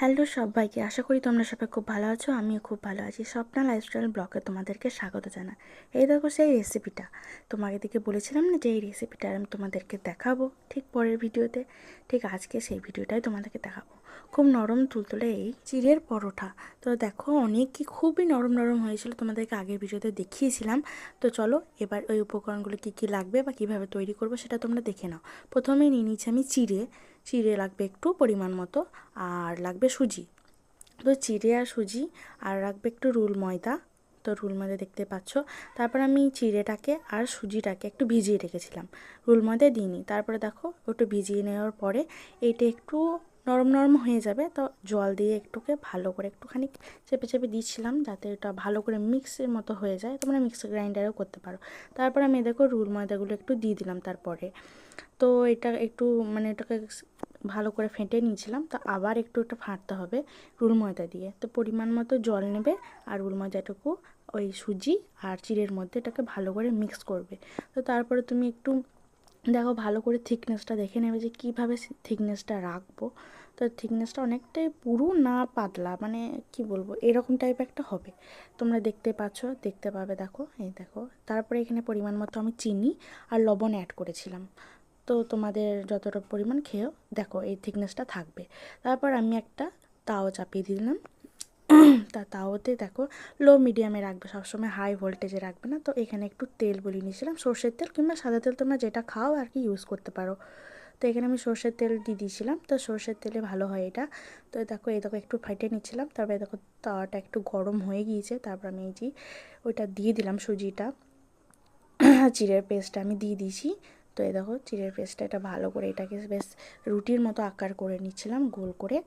Hello সবাইকে, আশা করি তোমরা সবাই খুব ভালো আছো, আমিও খুব ভালো আছি। স্বপ্না লাইফস্টাইল ব্লগে তোমাদেরকে স্বাগত জানা এই দেখো সেই রেসিপিটা তোমাকে দিকে বলেছিলাম না যে এই রেসিপিটা আমি তোমাদেরকে দেখাবো ঠিক পরের ভিডিওতে। ঠিক আজকে সেই ভিডিওটাই তোমাদেরকে দেখাবো। খুব নরম তুলতুলে এই চিড়ের পরোটা। তো দেখো অনেক কি খুবই নরম নরম হয়েছিল, তোমাদেরকে আগের ভিডিওতে দেখিয়েছিলাম। তো চলো এবার ওই উপকরণগুলো কী কী লাগবে বা কীভাবে তৈরি করব সেটা তোমরা দেখে নাও। প্রথমে নিয়ে নিচ্ছি আমি চিড়ে। চিড়ে লাগবে একটু পরিমাণ মতো আর লাগবে সুজি। তো চিড়ে আর সুজি আর রাখবে একটু রুল ময়দা। তো রুল ময়দা দেখতে পাচ্ছ। তারপর আমি চিড়েটাকে আর সুজিটাকে একটু ভিজিয়ে রেখেছিলাম। রুল ময়দা দিইনি। তারপরে দেখো, একটু ভিজিয়ে নেওয়ার পরে এটা একটু নরম নরম হয়ে যাবে। তো জল দিয়ে একটুকে ভালো করে একটুখানি চেপে চেপে দিচ্ছিলাম যাতে এটা ভালো করে মিক্সের মতো হয়ে যায়। তোমরা মিক্সার গ্রাইন্ডারেও করতে পারো। তারপর আমি দেখো রুল ময়দাগুলো একটু দিয়ে দিলাম তারপরে। তো এটা একটু মানে এটাকে ভালো করে ফেটে নিয়েছিলাম। তো আবার একটু একটু ফাটতে হবে রুল ময়দা দিয়ে। তো পরিমাণ মতো জল নেবে আর রুল ময়দাটুকু ওই সুজি আর চিড়ের মধ্যে এটাকে ভালো করে মিক্স করবে। তো তারপরে তুমি একটু দেখো ভালো করে থিকনেসটা দেখে নেবে যে কীভাবে থিকনেসটা রাখব। তো থিকনেসটা অনেকটাই পুরু না পাতলা মানে কি বলব, এরকম টাইপ একটা হবে। তোমরা দেখতে পাচ্ছ, দেখতে পাবে দেখো, এই দেখো। তারপরে এখানে পরিমাণ মতো আমি চিনি আর লবণ অ্যাড করেছিলাম। তো তোমাদের যতটা পরিমাণ খেয়েও দেখো এই থিকনেসটা থাকবে। তারপর আমি একটা তাও চাপিয়ে দিলাম। তা তাওতে দেখো লো মিডিয়ামে রাখবে, সবসময় হাই ভোল্টেজে রাখবে না। তো এখানে একটু তেল বলিয়ে নিয়েছিলাম, সর্ষের তেল কিংবা সাদা তেল তোমরা যেটা খাও আর কি ইউজ করতে পারো। তো এখানে আমি সর্ষের তেল দিয়ে দিয়েছিলাম, তো সর্ষের তেলে ভালো হয় এটা। তো দেখো এই দেখো একটু ফাইটে নিচ্ছিলাম, তারপরে দেখো তাওয়াটা একটু গরম হয়ে গিয়েছে, তারপর আমি এই যে ওইটা দিয়ে দিলাম সুজিটা। চিড়ের পেস্টটা আমি দিয়ে দিয়েছি। তো এই দেখো, চিড়ের পেস্টটা এটা ভালো করে এটাকে বেশ রুটির মতো আকার করে নিচ্ছিলাম, গোল করে।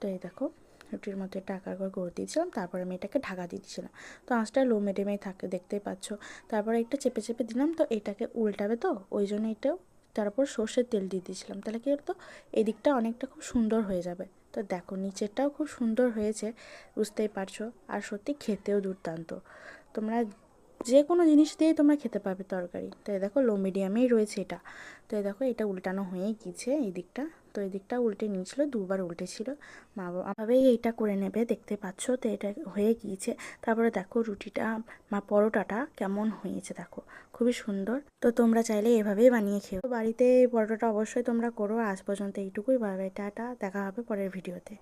তো এই দেখো। রুটির মধ্যে এটা আকার করে করে দিয়েছিলাম, তারপরে আমি এটাকে ঢাকা দিয়ে দিয়েছিলাম। তো আঁচটা লো মিডিয়ামেই থাকে, দেখতেই পাচ্ছ। তারপরে একটা চেপে চেপে দিলাম, তো এটাকে উল্টাবে তো, ওই জন্য এটাও তারপর সর্ষের তেল দিয়ে দিয়েছিলাম। তাহলে কী হতো এদিকটা অনেকটা খুব সুন্দর হয়ে যাবে। তো দেখো, নিচেরটাও খুব সুন্দর হয়েছে, বুঝতেই পারছ। আর সত্যি খেতেও দুর্দান্ত। তোমরা যে কোনো জিনিস দিয়েই তোমরা খেতে পারবে তরকারি। তো এই দেখো, লো মিডিয়ামেই রয়েছে এটা। তো এই দেখো, এটা উল্টানো হয়ে গিয়েছে এই দিকটা। তো এই দিকটা উল্টে নিয়েছিল, দুবার উল্টেছিল মা বাবাভাবেই এইটা করে নেবে, দেখতে পাচ্ছ? তো এটা হয়ে গিয়েছে। তারপরে দেখো রুটিটা, মা পরোটাটা কেমন হয়েছে দেখো, খুবই সুন্দর। তো তোমরা চাইলে এভাবেই বানিয়ে খেও। বাড়িতে পরোটাটা অবশ্যই তোমরা করো। আজ পর্যন্ত এইটুকুই বাই, টাটা। দেখা হবে পরের ভিডিওতে।